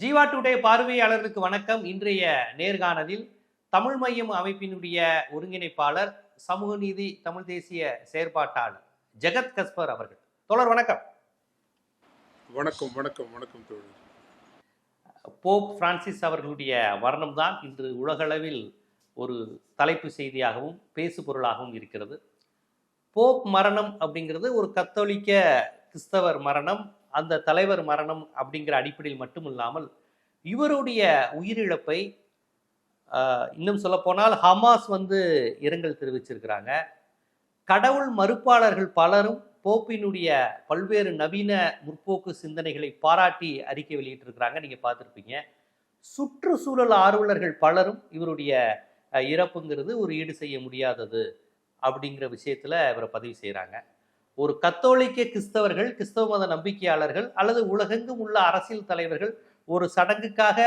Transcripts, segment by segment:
Jeeva today பார்வையாளர்களுக்கு வணக்கம். இன்றைய நேர்காணலில் தமிழ் மையம் அமைப்பினுடைய ஒருங்கிணைப்பாளர் சமூக நீதி தமிழ் தேசிய செயற்பாட்டாளர் ஜெகத் கஸ்பர் அவர்கள். தோழர் வணக்கம். வணக்கம் வணக்கம் வணக்கம் தோழர் போப் பிரான்சிஸ் அவர்களுடைய மரணம் தான் இன்று உலகளவில் ஒரு தலைப்பு செய்தியாகவும் பேசு பொருளாகவும் இருக்கிறது. போப் மரணம் அப்படிங்கிறது ஒரு கத்தோலிக்க கிறிஸ்தவர் மரணம். அந்த தலைவர் மரணம் அப்படிங்கிற அடிப்படையில் மட்டும் இல்லாமல் இவருடைய உயிரிழப்பை இன்னும் சொல்லப்போனால் ஹமாஸ் வந்து இரங்கல் தெரிவிச்சிருக்கிறாங்க. கடவுள் மறுப்பாளர்கள் பலரும் போப்பினுடைய பல்வேறு நவீன முற்போக்கு சிந்தனைகளை பாராட்டி அறிக்கை வெளியிட்டிருக்கிறாங்க. நீங்கள் பார்த்துருப்பீங்க. சுற்றுச்சூழல் ஆர்வலர்கள் பலரும் இவருடைய இறப்புங்கிறது ஒரு ஈடு செய்ய முடியாதது அப்படிங்கிற விஷயத்தில் இவரை பதிவு செய்கிறாங்க ஒரு கத்தோலிக்க கிறிஸ்தவர்கள் கிறிஸ்தவ மத நம்பிக்கையாளர்கள் அல்லது உலகெங்கும் உள்ள அரசியல் தலைவர்கள் ஒரு சடங்குக்காக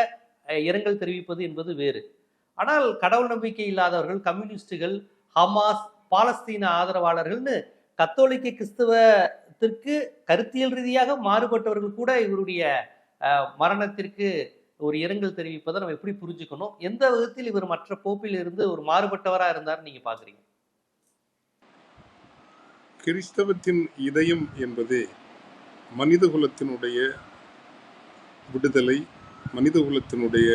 இரங்கல் தெரிவிப்பது என்பது வேறு. ஆனால் கடவுள் நம்பிக்கை இல்லாதவர்கள் கம்யூனிஸ்டுகள் ஹமாஸ் பாலஸ்தீன ஆதரவாளர்கள்னு கத்தோலிக்க கிறிஸ்தவத்திற்கு கருத்தியல் ரீதியாக மாறுபட்டவர்கள் கூட இவருடைய மரணத்திற்கு ஒரு இரங்கல் தெரிவிப்பதை நம்ம எப்படி புரிஞ்சுக்கணும்? எந்த விதத்தில் இவர் மற்ற போப்பில் இருந்து ஒரு மாறுபட்டவராக இருந்தார்னு நீங்கள் பார்க்குறீங்க கிறிஸ்தவத்தின் இதயம் என்பதே மனிதகுலத்தினுடைய விடுதலை மனிதகுலத்தினுடைய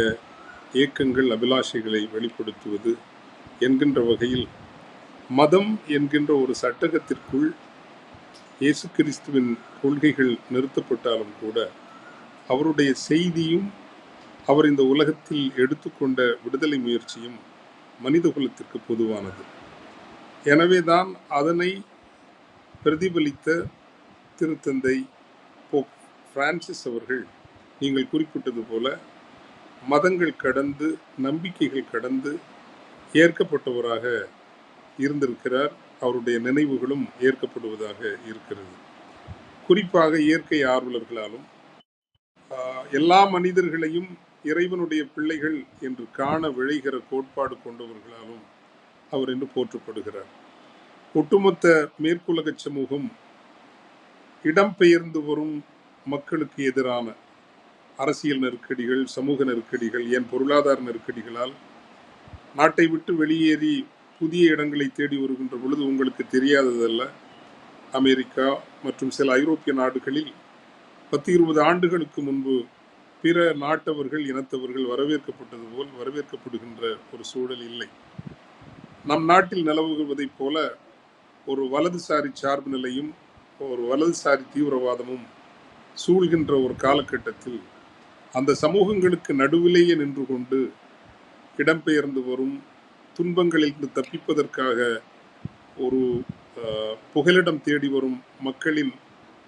ஏக்கங்கள் அபிலாஷைகளை வெளிப்படுத்துவது என்கின்ற வகையில் மதம் என்கின்ற ஒரு சட்டகத்திற்குள் இயேசு கிறிஸ்துவின் கொள்கைகள் நிறுத்தப்பட்டாலும் கூட அவருடைய செய்தியும் அவர் இந்த உலகத்தில் எடுத்துக்கொண்ட விடுதலை முயற்சியும் மனிதகுலத்திற்கு பொதுவானது. எனவேதான் அதனை பிரதிபலித்த திருத்தந்தை போப் பிரான்சிஸ் அவர்கள் நீங்கள் குறிப்பிட்டது போல மதங்கள் கடந்து நம்பிக்கைகள் கடந்து ஏற்கப்பட்டவராக இருந்திருக்கிறார். அவருடைய நினைவுகளும் ஏற்கப்படுவதாக இருக்கிறது. குறிப்பாக இயற்கை ஆர்வலர்களாலும் எல்லா மனிதர்களையும் இறைவனுடைய பிள்ளைகள் என்று காண விழைகிற கோட்பாடு கொண்டவர்களாலும் அவர் என்று போற்றப்படுகிறார். ஒட்டுமொத்த மேற்குலக சமூகம் இடம்பெயர்ந்து வரும் மக்களுக்கு எதிரான அரசியல் நெருக்கடிகள் சமூக நெருக்கடிகள் ஏன் பொருளாதார நெருக்கடிகளால் நாட்டை விட்டு வெளியேறி புதிய இடங்களை தேடி வருகின்ற பொழுது உங்களுக்கு தெரியாததல்ல. அமெரிக்கா மற்றும் சில ஐரோப்பிய நாடுகளில் பத்து இருபது ஆண்டுகளுக்கு முன்பு பிற நாட்டவர்கள் இனத்தவர்கள் வரவேற்கப்பட்டது போல் வரவேற்கப்படுகின்ற ஒரு சூழல் இல்லை. நம் நாட்டில் நிலவுவதைப் போல ஒரு வலதுசாரி சார்பு நிலையும் ஒரு வலதுசாரி தீவிரவாதமும் சூழ்கின்ற ஒரு காலகட்டத்தில் அந்த சமூகங்களுக்கு நடுவிலேயே நின்று கொண்டு இடம்பெயர்ந்து வரும் துன்பங்களிலிருந்து தப்பிப்பதற்காக ஒரு புகலிடம் தேடி வரும் மக்களின்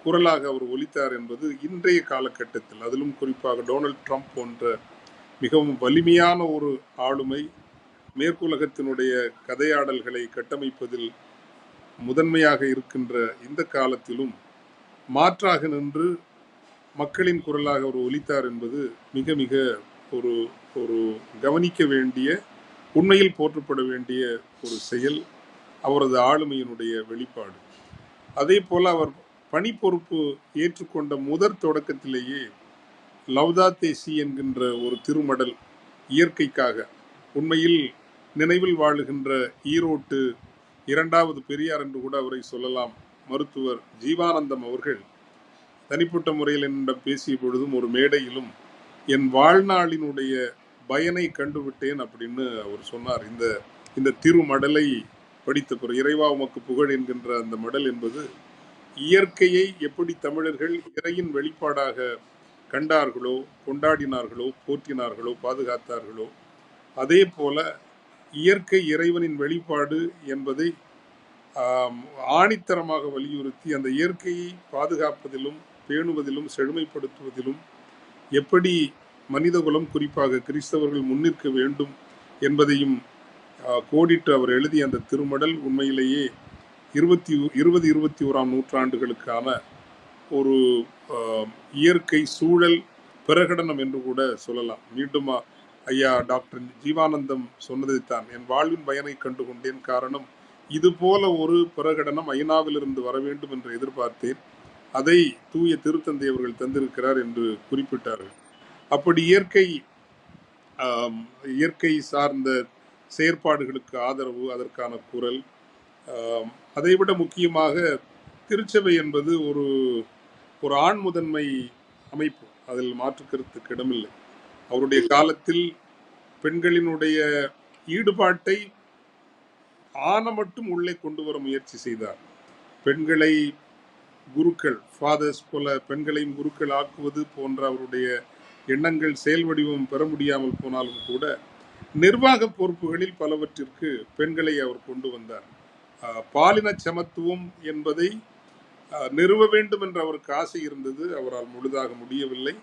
குரலாக அவர் ஒலித்தார் என்பது இன்றைய காலகட்டத்தில் அதிலும் குறிப்பாக டொனால்ட் ட்ரம்ப் போன்ற மிகவும் வலிமையான ஒரு ஆளுமை மேற்குலகத்தினுடைய கதையாடல்களை கட்டமைப்பதில் முதன்மையாக இருக்கின்ற இந்த காலத்திலும் மாற்றாக நின்று மக்களின் குரலாக அவர் ஒலித்தார் என்பது மிக மிக ஒரு ஒரு கவனிக்க வேண்டிய உண்மையில் போற்றப்பட வேண்டிய ஒரு செயல் அவரது ஆளுமையினுடைய வெளிப்பாடு. அதே போல் அவர் பணி பொறுப்பு ஏற்றுக்கொண்ட முதற் தொடக்கத்திலேயே லவ்தா தேசி என்கின்ற ஒரு திருமடல் இயற்கைக்காக உண்மையில் நினைவில் வாழுகின்ற ஈரோட்டு இரண்டாவது பெரியார் என்று கூட அவரை சொல்லலாம். மருத்துவர் ஜீவானந்தம் அவர்கள் தனிப்பட்ட முறையில் என்னிடம் பேசிய பொழுதும் ஒரு மேடையிலும் என் வாழ்நாளினுடைய பயனை கண்டுவிட்டேன் அப்படின்னு அவர் சொன்னார். இந்த இந்த திருமடலை படித்த பிறகு இறைவா உமக்கு புகழ் என்கின்ற அந்த மடல் என்பது இயற்கையை எப்படி தமிழர்கள் இறையின் வெளிப்பாடாக கண்டார்களோ கொண்டாடினார்களோ போற்றினார்களோ பாதுகாத்தார்களோ அதே போல இயற்கை இறைவனின் வெளிப்பாடு என்பதை ஆணித்தரமாக வலியுறுத்தி அந்த இயற்கையை பாதுகாப்பதிலும் பேணுவதிலும் செழுமைப்படுத்துவதிலும் எப்படி மனிதகுலம் குறிப்பாக கிறிஸ்தவர்கள் முன்னிற்க வேண்டும் என்பதையும் கோடிட்டு அவர் எழுதிய அந்த திருமடல் உண்மையிலேயே இருபத்தி இருபது இருபத்தி ஓராம் நூற்றாண்டுகளுக்கான ஒரு இயற்கை சூழல் பிரகடனம் என்று கூட சொல்லலாம். மீண்டும் ஐயா டாக்டர் ஜீவானந்தம் சொன்னதைத்தான் என் வாழ்வின் பயனை கண்டு கொண்டேன் காரணம் இது போல ஒரு பிரகடனம் ஐநாவிலிருந்து வர வேண்டும் என்று எதிர்பார்த்தேன். அதை தூய திருத்தந்தை அவர்கள் தந்திருக்கிறார் என்று குறிப்பிட்டார்கள். அப்படி இயற்கை இயற்கை சார்ந்த செயற்பாடுகளுக்கு ஆதரவு அதற்கான குரல் அதைவிட முக்கியமாக திருச்சபை என்பது ஒரு ஒரு ஆண் முதன்மை அமைப்பு. அதில் மாற்று கருத்துக்கு இடமில்லை. அவருடைய காலத்தில் பெண்களினுடைய ஈடுபாட்டை ஆன மட்டும் உள்ளே கொண்டு வர முயற்சி செய்தார். பெண்களை குருக்கள் ஃபாதர்ஸ் போல பெண்களையும் குருக்கள் ஆக்குவது போன்ற அவருடைய எண்ணங்கள் செயல் வடிவம் பெற முடியாமல் போனாலும் கூட நிர்வாக பொறுப்புகளில் பலவற்றிற்கு பெண்களை அவர் கொண்டு வந்தார். ஆஹ் பாலின சமத்துவம் என்பதை நிறுவ வேண்டும் என்ற அவருக்கு ஆசை இருந்தது. அவரால் முழுதாக முடியவில்லை.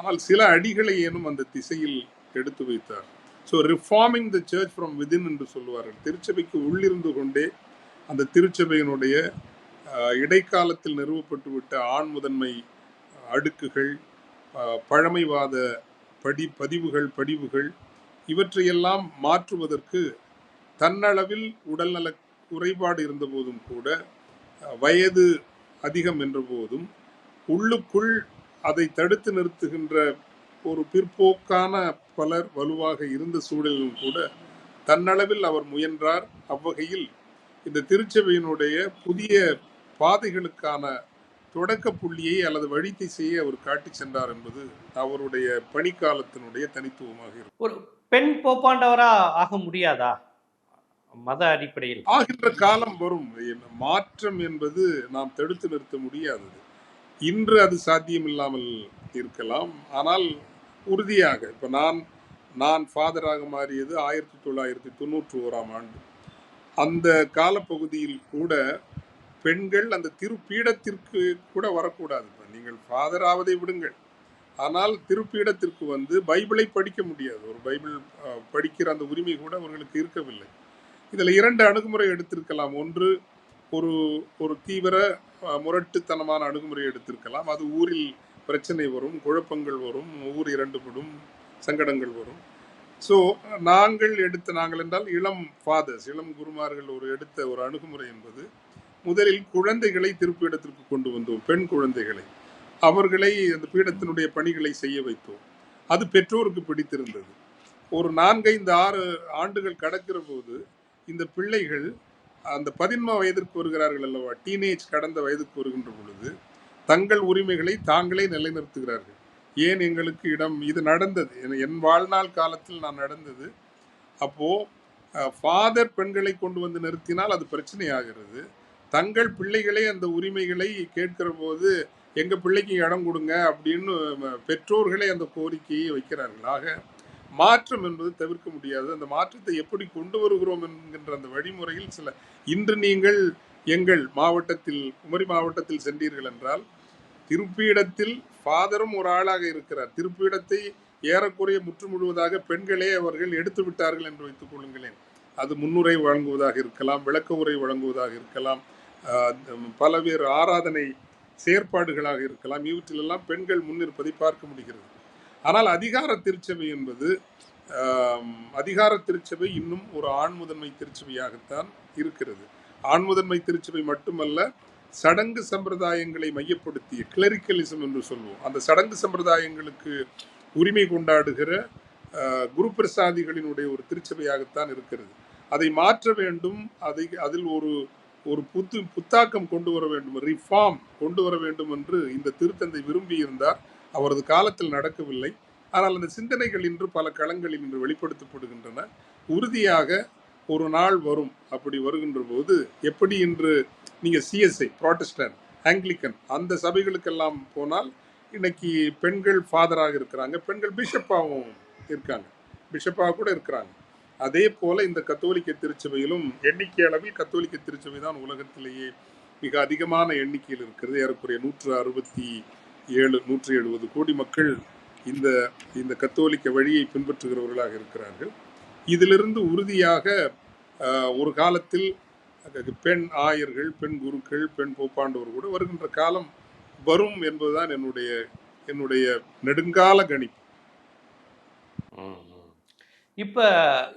ஆனால் சில அடிகளை ஏனும் அந்த திசையில் எடுத்து வைத்தார். So reforming the church from within என்று சொல்லுவார்கள். திருச்சபைக்கு உள்ளிருந்து கொண்டே அந்த திருச்சபையினுடைய இடைக்காலத்தில் நிறுவப்பட்டுவிட்ட ஆண் முதன்மை அடுக்குகள் பழமைவாத படி பதிவுகள் படிவுகள் இவற்றையெல்லாம் மாற்றுவதற்கு தன்னளவில் உடல்நல குறைபாடு இருந்த போதும் கூட வயது அதிகம் என்ற போதும் உள்ளுக்குள் அதை தடுத்து நிறுத்துகின்ற ஒரு பிற்போக்கான பலர் வலுவாக இருந்த சூழலிலும் கூட தன்னளவில் அவர் முயன்றார். அவ்வகையில் இந்த திருச்சபையினுடைய புதிய பாதைகளுக்கான தொடக்க புள்ளியை அல்லது வழி திசையை அவர் காட்டிச் சென்றார் என்பது அவருடைய பணிக்காலத்தினுடைய தனித்துவமாக இருக்கும். ஒரு பெண் போப்பாண்டவரா ஆக முடியாதா? மத அடிப்படையில். ஆகின்ற காலம் வரும். மாற்றம் என்பது நாம் தடுத்து நிறுத்த முடியாதது. இன்று அது சாத்தியம் இல்லாமல் இருக்கலாம். ஆனால் உறுதியாக இப்போ நான் நான் ஃபாதராக மாறியது ஆயிரத்தி தொள்ளாயிரத்தி தொண்ணூற்றி ஓராம் ஆண்டு. அந்த காலப்பகுதியில் கூட பெண்கள் அந்த திருப்பீடத்திற்கு கூட வரக்கூடாது. இப்போ நீங்கள் ஃபாதர் ஆவதை விடுங்கள். ஆனால் திருப்பீடத்திற்கு வந்து பைபிளை படிக்க முடியாது. ஒரு பைபிள் படிக்கிற அந்த உரிமை கூட அவர்களுக்கு இருக்கவில்லை. இதில் இரண்டு அணுகுமுறை எடுத்திருக்கலாம். ஒன்று ஒரு ஒரு தீவிர முரட்டுத்தனமான அணுகுமுறை எடுத்திருக்கலாம். அது ஊரில் பிரச்சனை வரும் குழப்பங்கள் வரும் ஊர் இரண்டுபடும் சங்கடங்கள் வரும். ஸோ நாங்கள் எடுத்த நாங்கள் என்றால் இளம் ஃபாதர்ஸ் இளம் குருமார்கள் ஒரு எடுத்த ஒரு அணுகுமுறை என்பது முதலில் குழந்தைகளை திருப்பீடத்திற்கு கொண்டு வந்தோம் பெண் குழந்தைகளை. அவர்களை அந்த பீடத்தினுடைய பணிகளை செய்ய வைத்தோம். அது பெற்றோருக்கு பிடித்திருந்தது. ஒரு நான்கைந்து ஆறு ஆண்டுகள் கடக்கிற போது இந்த பிள்ளைகள் அந்த பதின்ம வயதிற்கு வருகிறார்கள் அல்லவா? டீனேஜ் கடந்த வயதுக்கு வருகின்ற பொழுது தங்கள் உரிமைகளை தாங்களே நிலைநிறுத்துகிறார்கள். ஏன் எங்களுக்கு இடம் இது நடந்தது. என்- என் வாழ்நாள் காலத்தில் நான் நடந்தது. அப்போ ஃபாதர் பெண்களை கொண்டு வந்து நிறுத்தினால் அது பிரச்சனை ஆகிறது தங்கள் பிள்ளைகளே அந்த உரிமைகளை கேட்கிற போது எங்கள் பிள்ளைக்கு இடம் கொடுங்க அப்படின்னு பெற்றோர்களே அந்த கோரிக்கையை வைக்கிறார்கள். ஆக மாற்றம் என்பது தவிர்க்க முடியாது. அந்த மாற்றத்தை எப்படி கொண்டு வருகிறோம் என்கின்ற அந்த வழிமுறையில் சில இன்று நீங்கள் எங்கள் மாவட்டத்தில் குமரி மாவட்டத்தில் சென்றீர்கள் என்றால் திருப்பீடத்தில் ஃபாதரும் ஒரு ஆளாக இருக்கிறார். திருப்பீடத்தை ஏறக்குறைய முற்று முழுவதாக பெண்களே அவர்கள் எடுத்து விட்டார்கள் என்று வைத்துக் கொள்ளுங்களேன். அது முன்னுரை வழங்குவதாக இருக்கலாம் விளக்க உரை வழங்குவதாக இருக்கலாம் பலவேறு ஆராதனை செயற்பாடுகளாக இருக்கலாம். இவற்றிலெல்லாம் பெண்கள் முன்னிருப்பதை பார்க்க முடிகிறது. ஆனால் அதிகார திருச்சபை என்பது அதிகார திருச்சபை இன்னும் ஒரு ஆண்முதன்மை திருச்சபையாகத்தான் இருக்கிறது. ஆண்முதன்மை திருச்சபை மட்டுமல்ல சடங்கு சம்பிரதாயங்களை மையப்படுத்திய கிளரிக்கலிசம் என்று சொல்வோம். அந்த சடங்கு சம்பிரதாயங்களுக்கு உரிமை கொண்டாடுகிற குரு பிரசாதிகளினுடைய ஒரு திருச்சபையாகத்தான் இருக்கிறது. அதை மாற்ற வேண்டும் அதை அதில் ஒரு ஒரு புத்து புத்தாக்கம் கொண்டு வர வேண்டும் ரிஃபார்ம் கொண்டு வர வேண்டும் என்று இந்த திருத்தந்தை விரும்பி இருந்தார் அவரது காலத்தில் நடக்கவில்லை. ஆனால் அந்த சிந்தனைகள் இன்று பல களங்களில் இன்று வெளிப்படுத்தப்படுகின்றன. உறுதியாக ஒரு நாள் வரும். அப்படி வருகின்ற போது எப்படி இன்று நீங்க சிஎஸ்ஐ ப்ராட்டஸ்டன்ட் ஆங்கிலிக்கன் அந்த சபைகளுக்கெல்லாம் போனால் இன்னைக்கு பெண்கள் ஃபாதராக இருக்கிறாங்க. பெண்கள் பிஷப்பாகவும் இருக்காங்க. பிஷப்பாக கூட இருக்கிறாங்க. அதே போல இந்த கத்தோலிக்க திருச்சபையிலும் எண்ணிக்கை அளவில் கத்தோலிக்க திருச்சபை தான் உலகத்திலேயே மிக அதிகமான எண்ணிக்கையில் இருக்கிறது. ஏறக்குறைய நூற்று அறுபத்தி ஏழு நூற்றி எழுபது கோடி மக்கள் இந்த இந்த கத்தோலிக்க வழியை பின்பற்றுகிறவர்களாக இருக்கிறார்கள். இதிலிருந்து உறுதியாக ஆஹ், ஒரு காலத்தில் பெண் ஆயர்கள் பெண் குருக்கள் பெண் போப்பாண்டவர் கூட வருகின்ற காலம் வரும் என்பதுதான் என்னுடைய என்னுடைய நெடுங்கால கணிப்பு. இப்ப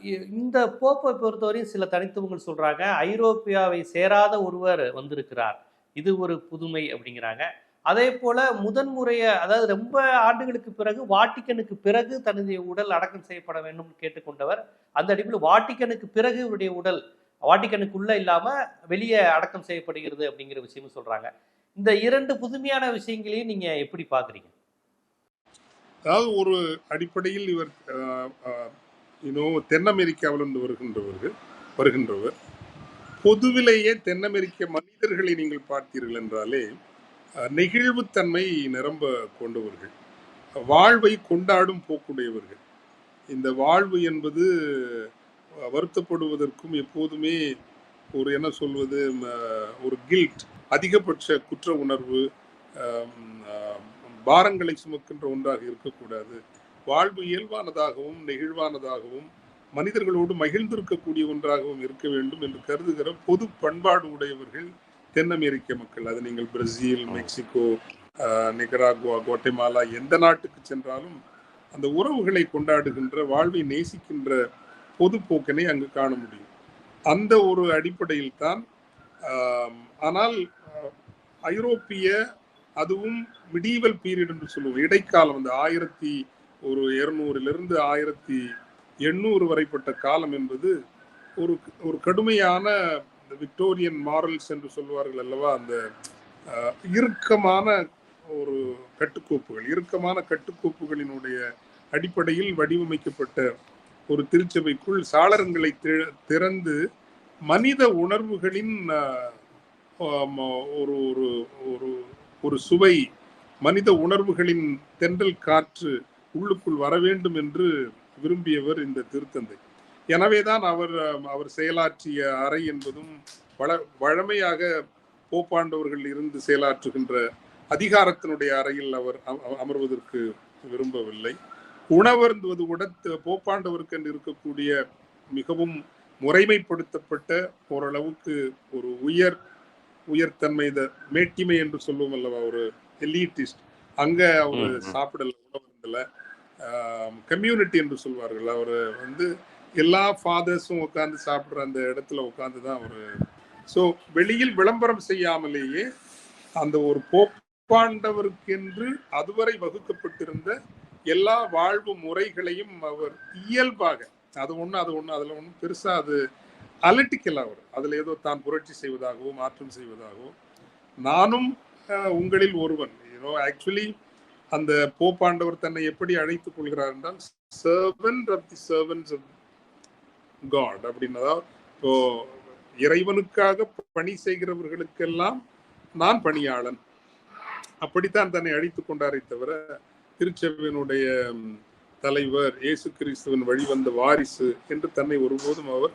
இ- இந்த போப்பை பொறுத்தவரையும் சில தனித்துவங்கள் சொல்றாங்க. ஐரோப்பியாவை சேராத ஒருவர் வந்திருக்கிறார். இது ஒரு புதுமை அப்படிங்கிறாங்க. அதே போல முதன்முறைய அதாவது ரொம்ப ஆண்டுகளுக்கு பிறகு வாட்டிக்கனுக்கு பிறகு தனது உடல் அடக்கம் செய்யப்பட வேண்டும் கேட்டுக்கொண்டவர். அந்த அடிப்பில் வாட்டிக்கனுக்கு பிறகு இவருடைய உடல் வாட்டிக்கனுக்குள்ள இல்லாம வெளியே அடக்கம் செய்யப்படுகிறது அப்படிங்கிற விஷயமும் சொல்றாங்க. இந்த இரண்டு புதுமையான விஷயங்களையும் நீங்க எப்படி பாக்குறீங்க அதாவது ஒரு அடிப்படையில் இவர் இன்னும் தென் அமெரிக்காவிலிருந்து வருகின்றவர்கள் வருகின்றவர். பொதுவிலேயே தென் அமெரிக்க மனிதர்களை நீங்கள் பார்த்தீர்கள் என்றாலே நெகிழ்வுத்தன்மை நிரம்ப கொண்டவர்கள். வாழ்வை கொண்டாடும் போக்குடையவர்கள். இந்த வாழ்வு என்பது வருத்தப்படுவதற்கும் எப்போதுமே ஒரு என்ன சொல்வது ஒரு கில்ட் அதிகபட்ச குற்ற உணர்வு பாரங்களை சுமக்கின்ற ஒன்றாக இருக்கக்கூடாது. வாழ்வு இயல்பானதாகவும் நெகிழ்வானதாகவும் மனிதர்களோடு மகிழ்ந்திருக்கக்கூடிய ஒன்றாகவும் இருக்க வேண்டும் என்று கருதுகிற பொது பண்பாடு உடையவர்கள் தென் அமெரிக்க மக்கள் அது நீங்கள் பிரேசில் மெக்சிகோ நிகராகுவா குவாட்டமாலா எந்த நாட்டுக்கு சென்றாலும் அந்த உறவுகளை கொண்டாடுகின்ற வாழ்வை நேசிக்கின்ற பொது போக்கினை அங்கு காண முடியும். அந்த ஒரு அடிப்படையில் தான் ஆனால் ஐரோப்பிய அதுவும் மிடீவல் பீரியட் என்று சொல்லுவோம் இடைக்காலம் அந்த ஆயிரத்தி ஒரு இருநூறிலிருந்து ஆயிரத்தி எண்ணூறு வரைப்பட்ட காலம் என்பது ஒரு ஒரு கடுமையான இந்த விக்டோரியன் மாரல்ஸ் என்று சொல்வார்கள் அல்லவா அந்த இறுக்கமான ஒரு கட்டுக்கோப்புகள் இறுக்கமான கட்டுக்கோப்புகளினுடைய அடிப்படையில் வடிவமைக்கப்பட்ட ஒரு திருச்சபைக்குள் சாளரங்களை திறந்து மனித உணர்வுகளின் ஒரு ஒரு ஒரு ஒரு சுவை மனித உணர்வுகளின் தென்றல் காற்று உள்ளுக்குள் வர வேண்டும் என்று விரும்பியவர் இந்த திருத்தந்தை. எனவேதான் அவர் அவர் செயலாற்றிய அறை என்பதும் வள வழமையாக போப்பாண்டவர்கள் இருந்து செயலாற்றுகின்ற அதிகாரத்தினுடைய அறையில் அவர் அம- அமர்வதற்கு விரும்பவில்லை. உணவருந்துவது கூட போப்பாண்டவருக்கு இருக்கக்கூடிய மிகவும் முறைமைப்படுத்தப்பட்ட ஓரளவுக்கு ஒரு உயர் உயர்தன்மை இந்த மேட்டிமை என்று சொல்லுவோம் அல்லவா ஒரு எலீட்டிஸ்ட் அங்க அவரு. சாப்பிடல உணவருந்தல கம்யூனிட்டி என்று சொல்வார்கள். அவர் வந்து எல்லா ஃபாதர்ஸும் உட்காந்து சாப்பிட்ற அந்த இடத்துல உட்காந்து தான் ஒரு ஸோ வெளியில் விளம்பரம் செய்யாமலேயே அந்த ஒரு போப்பாண்டவருக்கென்று அதுவரை வகுக்கப்பட்டிருந்த எல்லா வாழ்வு முறைகளையும் அவர் இயல்பாக அது ஒன்று அது ஒன்று அதில் ஒன்றும் பெருசாக அது அலட்டிக்கல அவர். அதில் ஏதோ தான் புரட்சி செய்வதாகவோ மாற்றம் செய்வதாகவோ நானும் உங்களில் ஒருவன். யூனோ ஆக்சுவலி அந்த போப்பாண்டவர் தன்னை எப்படி அழைத்துக் கொள்கிறார் என்றால் servant of the servants of God அப்படின்னதா இப்போ இறைவனுக்காக பணி செய்கிறவர்களுக்கெல்லாம் நான் பணியாளன். அப்படித்தான் தன்னை அழைத்துக் கொண்டாரே தவிர திருச்சபையினுடைய தலைவர் இயேசு கிறிஸ்துவின் வழிவந்த வாரிசு என்று தன்னை ஒருபோதும் அவர்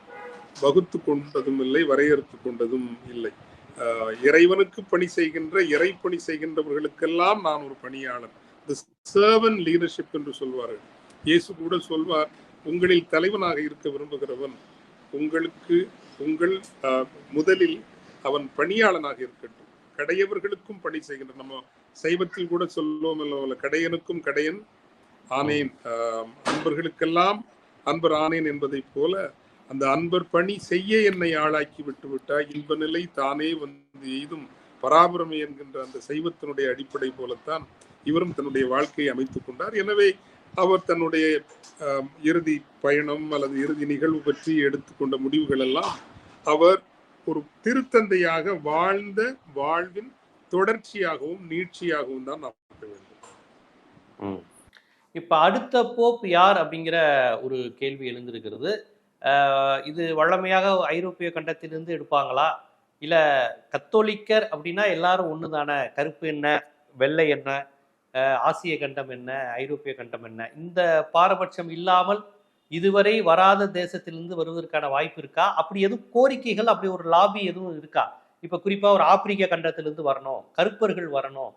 வகுத்து கொண்டதும் இல்லை வரையறுத்து கொண்டதும் இல்லை. இறைவனுக்கு பணி செய்கின்ற இறை பணி செய்கின்றவர்களுக்கெல்லாம் நான் ஒரு பணியாளன். சர்வன் லீடர்ஷிப் என்று சொல்வார்கள். இயேசு கூட சொல்வார் உங்களில் தலைவனாக இருக்க விரும்புகிறவன் உங்களுக்கு உங்கள் முதலில் அவன் பணியாளனாக இருக்கட்டும். கடையவர்களுக்கும் பணி செய்கின்ற நம்ம சைவத்தில் கூட சொல்லுவோம் கடையனுக்கும் கடையன் ஆனேன் அன்பர்களுக்கெல்லாம் அன்பர் ஆனேன் என்பதைப் போல அந்த அன்பர் பணி செய்ய என்னை ஆளாக்கி விட்டு விட்டா இன்ப நிலை தானே வந்து எய்தும். பராபரமே என்கின்ற அந்த சைவத்தினுடைய அடிப்படை போலத்தான் இவரும் தன்னுடைய வாழ்க்கையை அமைத்துக் கொண்டார். எனவே அவர் தன்னுடைய ஆஹ், இறுதி பயணம் அல்லது இறுதி நிகழ்வு பற்றி எடுத்துக்கொண்ட முடிவுகள் எல்லாம் அவர் ஒரு திருத்தந்தையாக வாழ்ந்த வாழ்வின் தொடர்ச்சியாகவும் நீட்சியாகவும் தான் நாம் பார்க்க வேண்டும். இப்ப அடுத்த போப் யார் அப்படிங்கிற ஒரு கேள்வி எழுந்திருக்கிறது. இது வழமையாக ஐரோப்பிய கண்டத்திலிருந்து எடுப்பாங்களா? இல்ல கத்தோலிக்கர் அப்படின்னா எல்லாரும் ஒண்ணுதானே? தானே கருப்பு என்ன? வெள்ளை என்ன? ஆசிய கண்டம் என்ன ஐரோப்பிய கண்டம் என்ன? இந்த பாரபட்சம் இல்லாமல் இதுவரை வராத தேசத்திலிருந்து வருவதற்கான வாய்ப்பு இருக்கா? அப்படி எதுவும் கோரிக்கைகள் அப்படி ஒரு லாபி எதுவும் இருக்கா? இப்போ குறிப்பாக ஒரு ஆப்பிரிக்க கண்டத்திலிருந்து வரணும் கருப்பர்கள் வரணும்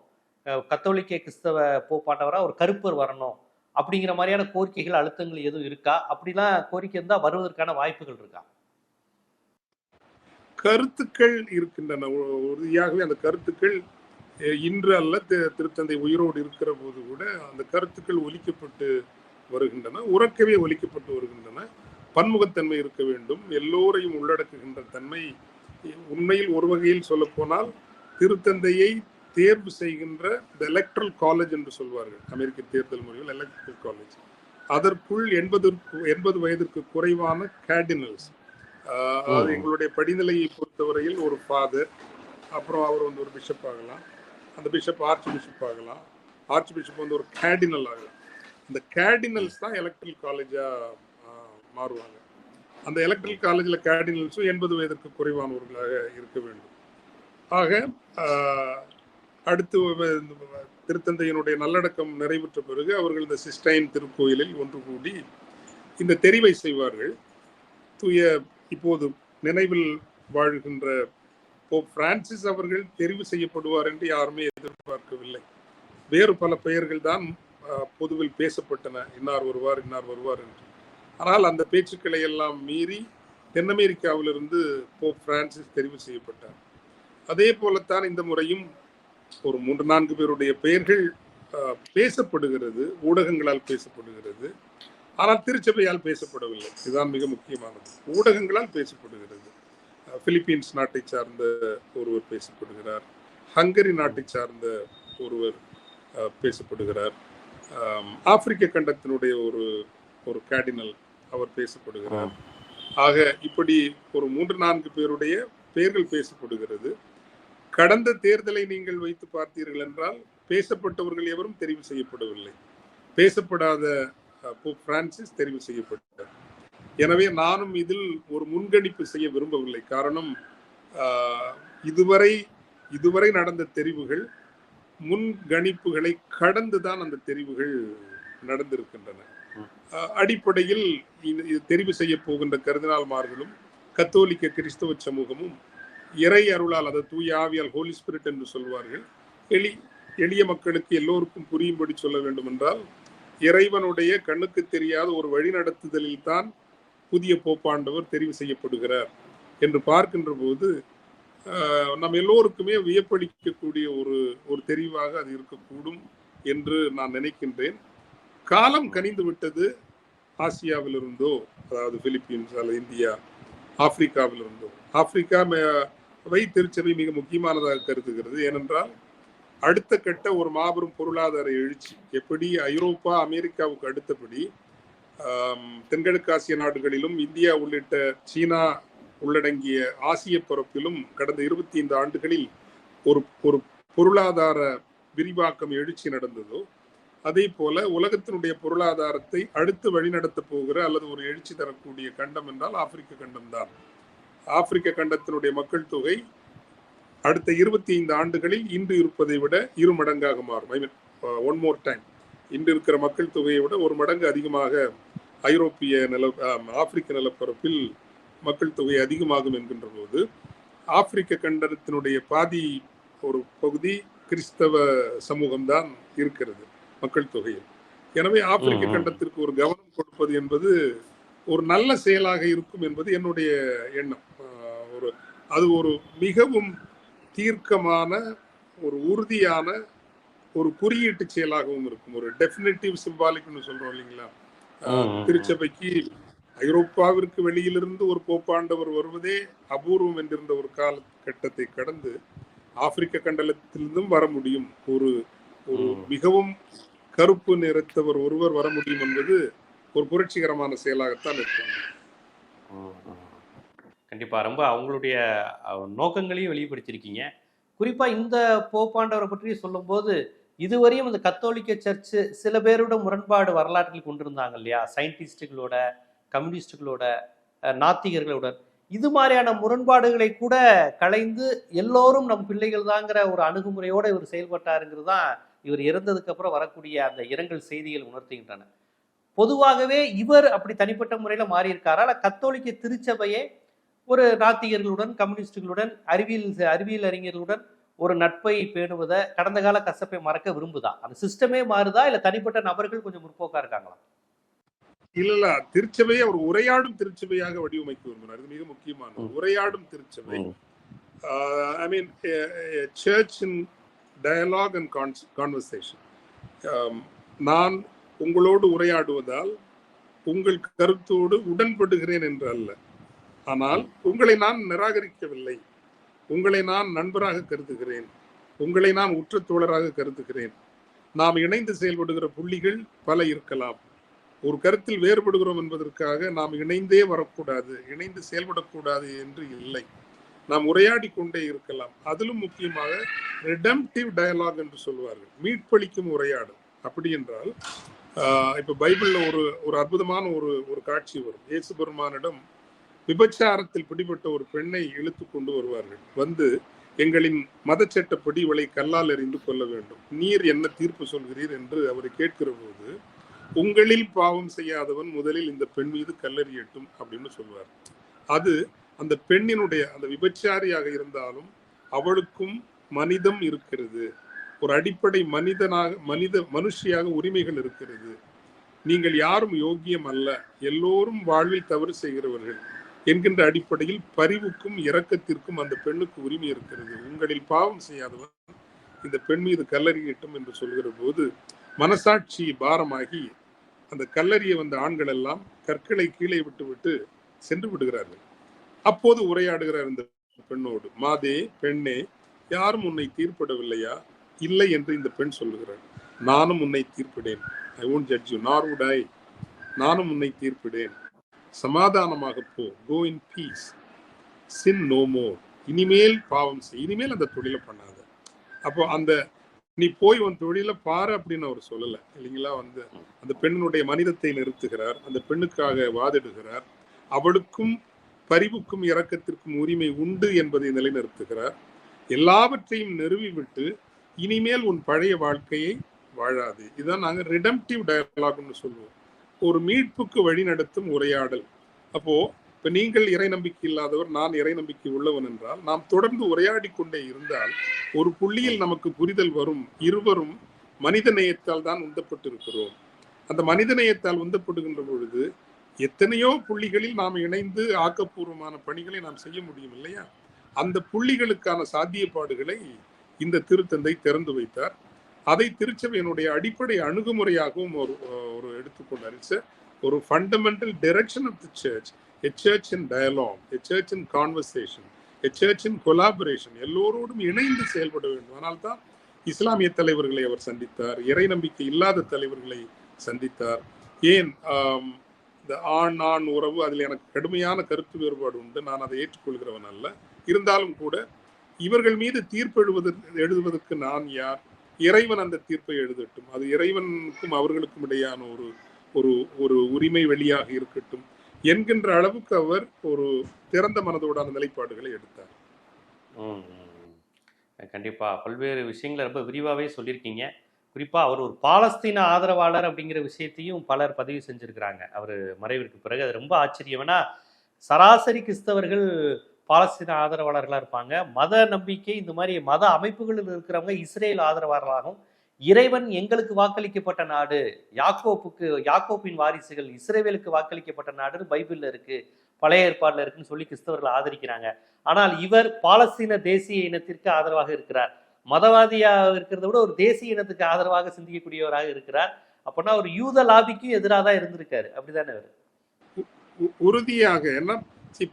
கத்தோலிக்க கிறிஸ்தவ போப்பாண்டவராக ஒரு கருப்பர் வரணும் அப்படிங்கிற மாதிரியான கோரிக்கைகள் அழுத்தங்கள் எதுவும் இருக்கா? அப்படிலாம் கோரிக்கை இருந்தால் வருவதற்கான வாய்ப்புகள் இருக்கா? கருத்துக்கள் இருக்கின்றன. உறுதியாகவே அந்த கருத்துக்கள் இன்று அல்ல தி- திருத்தந்தை உயிரோடு இருக்கிற போது கூட அந்த கருத்துக்கள் ஒலிக்கப்பட்டு வருகின்றன உறக்கவே ஒலிக்கப்பட்டு வருகின்றன. பன்முகத்தன்மை இருக்க வேண்டும். எல்லோரையும் உள்ளடக்குகின்ற தன்மை உண்மையில் ஒரு வகையில் சொல்லப்போனால் திருத்தந்தையை தேர்வு செய்கின்ற இந்த எலக்ட்ரல் காலேஜ் என்று சொல்வார்கள். அமெரிக்க தேர்தல் முறையில் எலக்ட்ரல் காலேஜ் அதற்குள் எண்பதற்கு எண்பது வயதிற்கு குறைவான கேர்டினல்ஸ் அதாவது. எங்களுடைய படிநிலையை பொறுத்தவரையில் ஒரு ஃபாதர் அப்புறம் அவர் வந்து ஒரு பிஷப் ஆகலாம். அந்த பிஷப் ஆர்ச் பிஷப் ஆகலாம். ஆர்ச் பிஷப் வந்து ஒரு கேர்டினல் ஆகலாம். அந்த கேர்டினல்ஸ் தான் எலக்ட்ரல் காலேஜாக மாறுவாங்க. அந்த எலக்ட்ரல் காலேஜில் கேர்டினல்ஸும் எண்பது வயதிற்கு குறைவானவர்களாக இருக்க வேண்டும். ஆக அடுத்து திருத்தந்தையினுடைய நல்லடக்கம் நிறைவுற்ற பிறகு அவர்கள் இந்த சிஸ்டைன் திருக்கோயிலில் ஒன்று கூடி இந்த தெரிவை செய்வார்கள். தூய இப்போது நினைவில் வாழ்கின்ற போப் பிரான்சிஸ் அவர்கள் தெரிவு செய்யப்படுவார் என்று யாருமே எதிர்பார்க்கவில்லை. வேறு பல பெயர்கள் தான் பொதுவில் பேசப்பட்டன. இன்னார் வருவார் இன்னார் வருவார் என்று. ஆனால் அந்த பேச்சுக்களை எல்லாம் மீறி தென் அமெரிக்காவிலிருந்து போப் பிரான்சிஸ் தெரிவு செய்யப்பட்டார். அதே போலத்தான் இந்த முறையும் ஒரு மூன்று நான்கு பேருடைய பெயர்கள் பேசப்படுகிறது ஊடகங்களால் பேசப்படுகிறது. ஆனால் திருச்சபையால் பேசப்படவில்லை. இதுதான் மிக முக்கியமானது. ஊடகங்களால் பேசப்படுகிறது. பிலிப்பீன்ஸ் நாட்டை சார்ந்த ஒருவர் பேசப்படுகிறார். ஹங்கரி நாட்டை சார்ந்த ஒருவர் பேசப்படுகிறார். ஆப்பிரிக்க கண்டத்தினுடைய ஒரு ஒரு கேடினல் அவர் பேசப்படுகிறார். ஆக இப்படி ஒரு மூன்று நான்கு பேருடைய பெயர்கள் பேசப்படுகிறது. கடந்த தேர்தலை நீங்கள் வைத்து பார்த்தீர்கள் என்றால் பேசப்பட்டவர்கள் எவரும் தெரிவு செய்யப்படவில்லை. பேசப்படாத போப் பிரான்சிஸ் தெரிவு செய்யப்பட்டார். எனவே நானும் இதில் ஒரு முன்கணிப்பு செய்ய விரும்பவில்லை. காரணம் இதுவரை இதுவரை நடந்த தெரிவுகள் முன்கணிப்புகளை கடந்துதான் அந்த தெரிவுகள் நடந்திருக்கின்றன. அடிப்படையில் இது தெரிவு செய்ய போகின்ற கருதினால்மார்களும் கத்தோலிக்க கிறிஸ்தவ சமூகமும் இறை அருளால் அதை தூய ஆவியால் ஹோலி ஸ்பிரிட் என்று சொல்வார்கள் எளி எளிய மக்களுக்கு எல்லோருக்கும் புரியும்படி சொல்ல வேண்டும் என்றால் இறைவனுடைய கண்ணுக்கு தெரியாத ஒரு வழிநடத்துதலில் தான் புதிய போப்பாண்டவர் தெரிவு செய்யப்படுகிறார் என்று பார்க்கின்ற போது ஆஹ், நம் எல்லோருக்குமே வியப்பளிக்கக்கூடிய ஒரு ஒரு தெரிவாக அது இருக்கக்கூடும் என்று நான் நினைக்கின்றேன். காலம் கனிந்து விட்டது ஆசியாவிலிருந்தோ அதாவது பிலிப்பீன்ஸ் அல்லது இந்தியா ஆப்பிரிக்காவிலிருந்தோ. ஆப்பிரிக்கா வை திருச்சபை மிக முக்கியமானதாக கருதுகிறது. ஏனென்றால் அடுத்த கட்ட ஒரு மாபெரும் பொருளாதார எழுச்சி எப்படி ஐரோப்பா அமெரிக்காவுக்கு அடுத்தபடி தென்கிழக்காசிய நாடுகளிலும் இந்தியா உள்ளிட்ட சீனா உள்ளடங்கிய ஆசிய பரப்பிலும் கடந்த இருபத்தி ஐந்து ஆண்டுகளில் ஒரு ஒரு பொருளாதார விரிவாக்கம் எழுச்சி நடந்ததோ அதே போல உலகத்தினுடைய பொருளாதாரத்தை அடுத்து வழிநடத்த போகிற அல்லது ஒரு எழுச்சி தரக்கூடிய கண்டம் என்றால் ஆப்பிரிக்க கண்டம் தான் ஆப்பிரிக்க கண்டத்தினுடைய மக்கள் தொகை அடுத்த இருபத்தி ஐந்து ஆண்டுகளில் இன்று இருப்பதை விட இரு மடங்காக மாறும். ஐ மீன் ஒன் மோர் டைம் இன்று இருக்கிற மக்கள் தொகையை விட ஒரு மடங்கு அதிகமாக ஐரோப்பிய நில ஆப்பிரிக்க நிலப்பரப்பில் மக்கள் தொகை அதிகமாகும் என்கின்ற போது ஆப்பிரிக்க கண்டத்தினுடைய பாதி ஒரு பகுதி கிறிஸ்தவ சமூகம்தான் இருக்கிறது மக்கள் தொகையில் எனவே ஆப்பிரிக்க. கண்டத்திற்கு ஒரு கவனம் கொடுப்பது என்பது ஒரு நல்ல செயலாக இருக்கும் என்பது என்னுடைய எண்ணம் ஒரு அது ஒரு மிகவும் தீர்க்கமான ஒரு உறுதியான ஒரு குறியீட்டு செயலாகவும் இருக்கும் ஒரு டெஃபினட்டிவ் சிம்பாலிக்னு சொல்றோம் இல்லைங்களா. திருச்சபைக்கு ஐரோப்பாவிற்கு வெளியிலிருந்து ஒரு போப்பாண்டவர் வருவதே அபூர்வம் என்றிருந்த ஒரு காலகட்டத்தை கடந்து ஆப்பிரிக்க கண்டலத்திலிருந்தும் வர முடியும் ஒரு ஒரு. மிகவும் கருப்பு நிறத்தவர் ஒருவர் வர முடியும் என்பது ஒரு புரட்சிகரமான செயலாகத்தான் இருக்கும். கண்டிப்பா ரொம்ப அவங்களுடைய நோக்கங்களையும் வெளிப்படுத்தியிருக்கீங்க குறிப்பா இந்த போப்பாண்டவரை பற்றி சொல்லும்போது இதுவரையும் இந்த கத்தோலிக்க சர்ச்சு சில பேரோட முரண்பாடு வரலாற்றில் கொண்டிருந்தாங்க இல்லையா? சயின்டிஸ்டுகளோட கம்யூனிஸ்டுகளோட நாத்திகர்களோட. நாத்திகர்களுடன் இது மாதிரியான முரண்பாடுகளை கூட களைந்து எல்லோரும் நம் பிள்ளைகள் தாங்கிற ஒரு அணுகுமுறையோடு இவர் செயல்பட்டாருங்கிறது தான் இவர் இறந்ததுக்கு அப்புறம் வரக்கூடிய அந்த இரங்கல் செய்திகள் உணர்த்துகின்றன. பொதுவாகவே இவர் அப்படி தனிப்பட்ட முறையில் மாறி ஆனால் கத்தோலிக்க திருச்சபையே ஒரு நாத்திகர்களுடன் கம்யூனிஸ்டுகளுடன் அறிவியல் அறிவியல் அறிஞர்களுடன் ஒரு நட்பை பேணுவதை கடந்த கால கசப்பை மறக்க விரும்புதா? அந்த சிஸ்டமே மாறுதா? இல்ல தனிப்பட்ட நபர்கள் கொஞ்சம் முற்போக்கா இருக்காங்களா? இல்ல இல்ல. திருச்சபையை அவர் உரையாடும் திருச்சபையாக வடிவமைக்க விரும்பினார் இது மிக முக்கியமானது ம். உரையாடும் திருச்சபை. I mean church in dialogue and conversation நான் உங்களோடு உரையாடுவதால் உங்கள் கருத்தோடு உடன்படுகிறேன் என்று அல்ல. ஆனால் உங்களை நான் நிராகரிக்கவில்லை. உங்களை நான் நண்பராக கருதுகிறேன். உங்களை நான் உற்ற தோழராக கருதுகிறேன். நாம் இணைந்து செயல்படுகிற புள்ளிகள் பல இருக்கலாம். ஒரு கருத்தில் வேறுபடுகிறோம் என்பதற்காக நாம் இணைந்தே வரக்கூடாது இணைந்து செயல்படக்கூடாது என்று இல்லை. நாம் உரையாடி கொண்டே இருக்கலாம். அதிலும் முக்கியமாக ரிடம்டிவ் டயலாக் என்று சொல்வார்கள். மீட்பளிக்கும் உரையாடல். அப்படி என்றால் ஆஹ் பைபிளில் பைபிள்ல ஒரு ஒரு அற்புதமான ஒரு ஒரு காட்சி வரும். இயேசு பெருமானிடம் விபச்சாரத்தில் பிடிபட்ட ஒரு பெண்ணை இழுத்து கொண்டு வருவார்கள். வந்து எங்களின் மதச்சட்டப்படி இவளை கல்லால் எறிந்து கொள்ள வேண்டும். நீர் என்ன தீர்ப்பு சொல்கிறீர் என்று அவரை கேட்கிற போது உங்களில் பாவம் செய்யாதவன் முதலில் இந்த பெண் மீது கல்லறியட்டும் அப்படின்னு சொல்வார். அது அந்த பெண்ணினுடைய அந்த விபச்சாரியாக இருந்தாலும் அவளுக்கும் மனிதம் இருக்கிறது. ஒரு அடிப்படை மனிதனாக மனித மனுஷியாக உரிமைகள் இருக்கிறது. நீங்கள் யாரும் யோக்கியம் அல்ல. எல்லோரும் வாழ்வில் தவறு செய்கிறவர்கள். என்கின்ற அடிப்படையில் பரிவுக்கும் இரக்கத்திற்கும் அந்த பெண்ணுக்கு உரிமை இருக்கிறது. உங்களில் பாவம் செய்யாதவன் இந்த பெண் மீது கல்லறியட்டும் என்று சொல்கிற போது மனசாட்சி பாரமாகி அந்த கல்லறிய வந்த ஆண்கள் எல்லாம் கற்களை கீழே விட்டு விட்டு சென்று விடுகிறார்கள். அப்போது உரையாடுகிறார் இந்த பெண்ணோடு மாதே பெண்ணே யாரும் உன்னை தீர்ப்பிடவில்லையா? இல்லை என்று இந்த பெண் சொல்லுகிறார் நானும் உன்னை தீர்ப்பிடேன். I won't judge you nor would I நானும் உன்னை தீர்ப்பிடேன். சமாதானமாக போ. கோ in peace sin no more இனிமேல் பாவம் செய். இனிமேல் அந்த தொழிலை பண்ணாத. அப்போ அந்த நீ போய் உன் தொழில பாரு அப்படின்னு அவர் சொல்லல. இல்லைங்களா? வந்து அந்த பெண்ணினுடைய மனிதத்தை நிறுத்துகிறார். அந்த பெண்ணுக்காக வாதிடுகிறார். அவளுக்கும் பரிவுக்கும் இரக்கத்திற்கும் உரிமை உண்டு என்பதை நிலைநிறுத்துகிறார். எல்லாவற்றையும் நிறுவி விட்டு இனிமேல் உன் பழைய வாழ்க்கையை வாழாது. இதுதான் நாங்கள் ரிடம்டிவ் டயலாக்னு சொல்லுவோம். ஒரு மீட்புக்கு வழி நடத்தும் உரையாடல். அப்போ இப்ப நீங்கள் இறை நம்பிக்கை இல்லாதவர் நான் இறை நம்பிக்கை உள்ளவன் என்றால் நாம் தொடர்ந்து உரையாடி கொண்டே இருந்தால் ஒரு புள்ளியில் நமக்கு புரிதல் வரும். இருவரும் மனித நேயத்தால் தான் உந்தப்பட்டிருக்கிறோம். அந்த மனித நேயத்தால் உந்தப்படுகின்ற பொழுது எத்தனையோ புள்ளிகளில் நாம் இணைந்து ஆக்கப்பூர்வமான பணிகளை நாம் செய்ய முடியும் இல்லையா? அந்த புள்ளிகளுக்கான சாத்தியப்பாடுகளை இந்த திருத்தந்தை திறந்து வைத்தார். அதை திருச்சபையினுடைய அடிப்படை அணுகுமுறையாகவும் ஒரு ஒரு எடுத்துக்கொண்டார். இட்ஸ் ஒரு fundamental direction of the church a church in dialogue a church in conversation a church in collaboration எல்லோரோடும் இணைந்து செயல்பட வேண்டும். அதனால்தான் தான் இஸ்லாமிய தலைவர்களை அவர் சந்தித்தார். இறை நம்பிக்கை இல்லாத தலைவர்களை சந்தித்தார். ஏன்? இந்த ஆண் ஆண் உறவு அதில் எனக்கு கடுமையான கருத்து வேறுபாடு உண்டு. நான் அதை ஏற்றுக்கொள்கிறவன் அல்ல. இருந்தாலும் கூட இவர்கள் மீது தீர்ப்பு எழுவதற்கு எழுதுவதற்கு நான் யார்? இறைவன் அந்த தீர்ப்பை எழுதட்டும். அது இறைவனுக்கும் அவர்களுக்கும் இடையான ஒரு ஒரு ஒரு உரிமை வெளியாக இருக்கட்டும் என்கின்ற அளவுக்கு அவர் ஒரு திறந்த மனதோடான நிலைப்பாடுகளை எடுத்தார். கண்டிப்பா. பல்வேறு விஷயங்களை ரொம்ப விரிவாகவே சொல்லியிருக்கீங்க. குறிப்பா அவர் ஒரு பாலஸ்தீன ஆதரவாளர் அப்படிங்கிற விஷயத்தையும் பலர் பதிவு செஞ்சிருக்கிறாங்க. அவர் மறைவிற்கு பிறகு. அது ரொம்ப ஆச்சரியம் ஏன்னா சராசரி கிறிஸ்தவர்கள் பாலஸ்தீன ஆதரவாளர்களா இருப்பாங்க. மத நம்பிக்கை இந்த மாதிரி மத அமைப்புகளில் இருக்கிறவங்க இஸ்ரேல் ஆதரவாளர்களாகவும் இறைவன் எங்களுக்கு வாக்களிக்கப்பட்ட நாடு யாக்கோப்புக்கு யாக்கோப்பின் வாரிசுகள் இஸ்ரேவேலுக்கு வாக்களிக்கப்பட்ட நாடுன்னு பைபிள்ல இருக்கு பழைய ஏற்பாடுல இருக்குன்னு சொல்லி கிறிஸ்தவர்கள் ஆதரிக்கிறாங்க. ஆனால் இவர் பாலஸ்தீன தேசிய இனத்திற்கு ஆதரவாக இருக்கிறார். மதவாதியாக இருக்கிறத விட ஒரு தேசிய இனத்துக்கு ஆதரவாக சிந்திக்கக்கூடியவராக இருக்கிறார். அப்படின்னா ஒரு யூத லாபிக்கும் எதிராக தான் இருந்திருக்காரு. அப்படிதானே அவர் உறுதியாக என்ன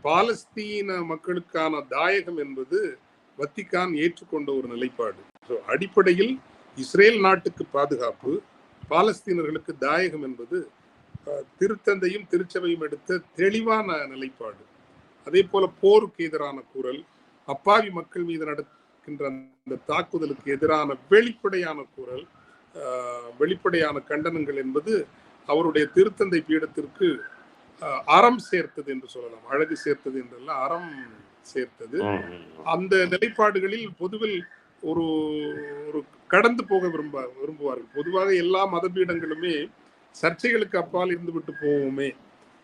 பாலஸ்தீன மக்களுக்கான தாயகம் என்பது வத்திக்கான் ஏற்றுக்கொண்ட ஒரு நிலைப்பாடு. ஸோ அடிப்படையில் இஸ்ரேல் நாட்டுக்கு பாதுகாப்பு பாலஸ்தீனர்களுக்கு தாயகம் என்பது திருத்தந்தையும் திருச்சபையும் எடுத்த தெளிவான நிலைப்பாடு. அதே போல போருக்கு எதிரான குரல் அப்பாவி மக்கள் மீது நடக்கின்ற அந்த தாக்குதலுக்கு எதிரான வெளிப்படையான குரல் வெளிப்படையான கண்டனங்கள் என்பது அவருடைய திருத்தந்தை பீடத்திற்கு அறம் சேர்த்தது என்று சொல்லலாம். அழகு சேர்த்தது என்றல்ல அறம் சேர்த்தது. அந்த நிலைப்பாடுகளில் பொதுவில் ஒரு ஒரு கடந்து போக விரும்ப விரும்புவார்கள். பொதுவாக எல்லா மதபீடங்களுமே சர்ச்சைகளுக்கு அப்பால் இருந்து விட்டு போவோமே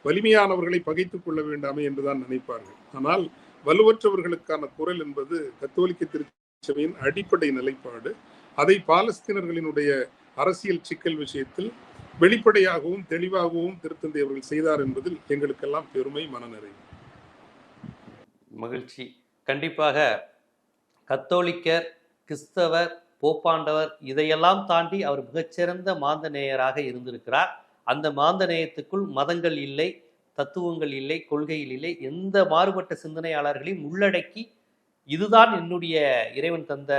வலிமையானவர்களை பகைத்துக் கொள்ள வேண்டாமே என்றுதான் நினைப்பார்கள். ஆனால் வலுவற்றவர்களுக்கான குரல் என்பது கத்தோலிக்க திருச்சபையின் அடிப்படை நிலைப்பாடு. அதை பாலஸ்தீனர்களினுடைய அரசியல் சிக்கல் விஷயத்தில் வெளிப்படையாகவும் தெளிவாகவும் திருத்தந்தை அவர்கள் செய்தார் என்பதில் எங்களுக்கெல்லாம் பெருமை மனநிறைவு. மகிழ்ச்சி. கண்டிப்பாக கத்தோலிக்கர் கிறிஸ்தவர் போப்பாண்டவர் இதையெல்லாம் தாண்டி அவர் மிகச்சிறந்த மாந்தநேயராக இருந்திருக்கிறார். அந்த மாந்தநேயத்துக்குள் மதங்கள் இல்லை தத்துவங்கள் இல்லை கொள்கையில் இல்லை எந்த மாறுபட்ட சிந்தனையாளர்களையும் உள்ளடக்கி இதுதான் என்னுடைய இறைவன் தந்த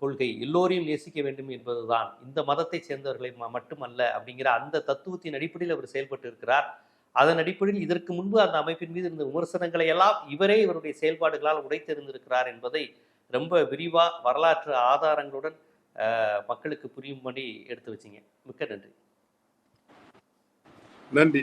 கொள்கை எல்லோரையும் நேசிக்க வேண்டும் என்பதுதான். இந்த மதத்தை சேர்ந்தவர்களை மட்டுமல்ல அப்படிங்கிற அந்த தத்துவத்தின் அடிப்படையில் அவர் செயல்பட்டு இருக்கிறார். அதன் அடிப்படையில் இதற்கு முன்பு அந்த அமைப்பின் மீது இருந்த விமர்சனங்களை எல்லாம் இவரே இவருடைய செயல்பாடுகளால் உடைத்தெறிந்திருக்கிறார் என்பதை ரொம்ப விரிவா வரலாற்று ஆதாரங்களுடன் மக்களுக்கு புரியும்படி எடுத்து வச்சிங்க. மிக்க நன்றி. நன்றி.